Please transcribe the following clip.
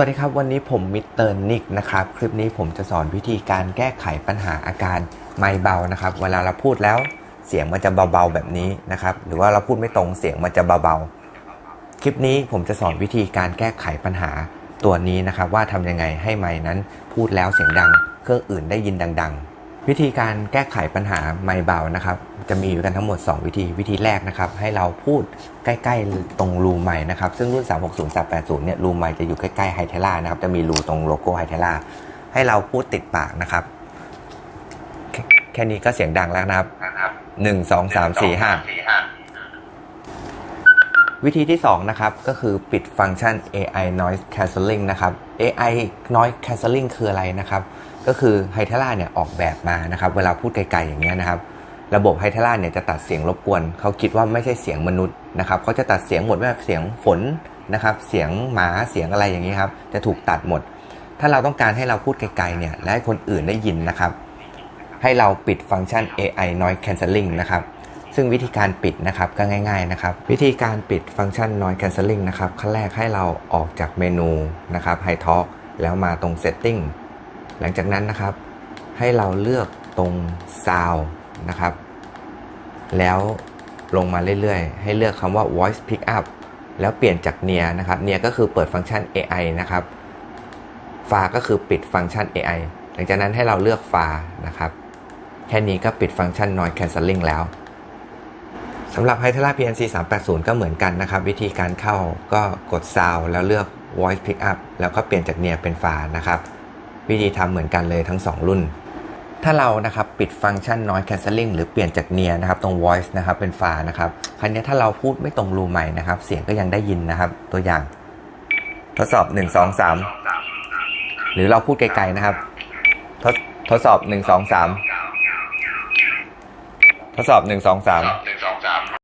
วัสดีครับ วันนี้ผมมิสเตอร์นิกนะครับ คลิปนี้ผมจะสอนวิธีการแก้ไขปัญหาอาการไม่เบานะครับ เวลาเราพูดแล้วเสียงมันจะเบาๆแบบนี้นะครับ หรือว่าเราพูดไม่ตรงเสียงมันจะเบาๆ คลิปนี้ผมจะสอนวิธีการแก้ไขปัญหาตัวนี้นะครับ ว่าทำยังไงให้ไม้นั้นพูดแล้วเสียงดัง เครื่องอื่นได้ยินดัง ๆ วิธีการแก้ไขปัญหาไม่เบานะครับ จะมีอยู่กันทั้งหมด 2 วิธีวิธีแรกนะครับ ให้เราพูดใกล้ๆตรงรูไม้นะครับ ซึ่งรุ่น 360 380 เนี่ยรูไม้จะอยู่ใกล้ๆไฮเทล่านะครับ จะมีรูตรงโลโก้ไฮเทล่าให้เราพูดติดปากนะครับแค่แค่นี้ก็เสียงดังแล้วนะครับหนึ่งสองสามสี่ห้าวิธีที่ 2 นะครับ ก็คือปิดฟังก์ชัน AI Noise Cancelling นะครับ AI Noise Cancelling คืออะไรนะครับ ก็คือ h y t e l a เนี่ยออกแบบมานะครับ เวลาพูดไกลๆอย่างเงี้ยนะครับ ระบบ h y t e l a เนี่ยจะตัดเสียงรบกวน เขาคิดว่าไม่ใช่เสียงมนุษย์นะครับเขาจะตัดเสียงหมดไม่ว่าเสียงฝนนะครับ เสียงหมาเสียงอะไรอย่างเงี้ยครับ จะถูกตัดหมด ถ้าเราต้องการให้เราพูดไกลๆเนี่ยและให้คนอื่นได้ยินนะครับ ให้เราปิดฟังก์ชัน AI Noise Cancelling นะครับซึ่งวิธีการปิดนะครับก็ง่าย ๆนะครับ วิธีการปิดฟังก์ชัน Noise Cancelling นะครับขั้นแรกให้เราออกจากเมนูนะครับ High Talk แล้วมาตรง Setting หลังจากนั้นนะครับ ให้เราเลือกตรง Sound นะครับ แล้วลงมาเรื่อยๆ ให้เลือกคำว่า Voice Pickup แล้วเปลี่ยนจาก Near นะครับ Near ก็คือเปิดฟังก์ชัน AI นะครับฟาก็คือปิดฟังก์ชัน AI หลังจากนั้นให้เราเลือกฟานะครับ แค่นี้ก็ปิดฟังก์ชัน Noise Cancelling แล้วสำหรับ h y t e l a PNC 380ก็เหมือนกันนะครับ วิธีการเข้าก็กด Sound แล้วเลือก Voice Pickup แล้วก็เปลี่ยนจากเนียเป็นฟานะครับ วิธีทำเหมือนกันเลยทั้ง 2 รุ่น ถ้าเรานะครับปิดฟังก์ชัน Noise Cancelling หรือเปลี่ยนจากเนียนะครับตรง Voice นะครับเป็นฟานะครับครั้นี้ถ้าเราพูดไม่ตรงรูใหม่นะครับเสียงก็ยังได้ยินนะครับตัวอย่าง ทดสอบ 1 2 3 หรือเราพูดไกลๆนะครับ ทดทดสอบ 1 2 3 ทดสอบ 1 2 3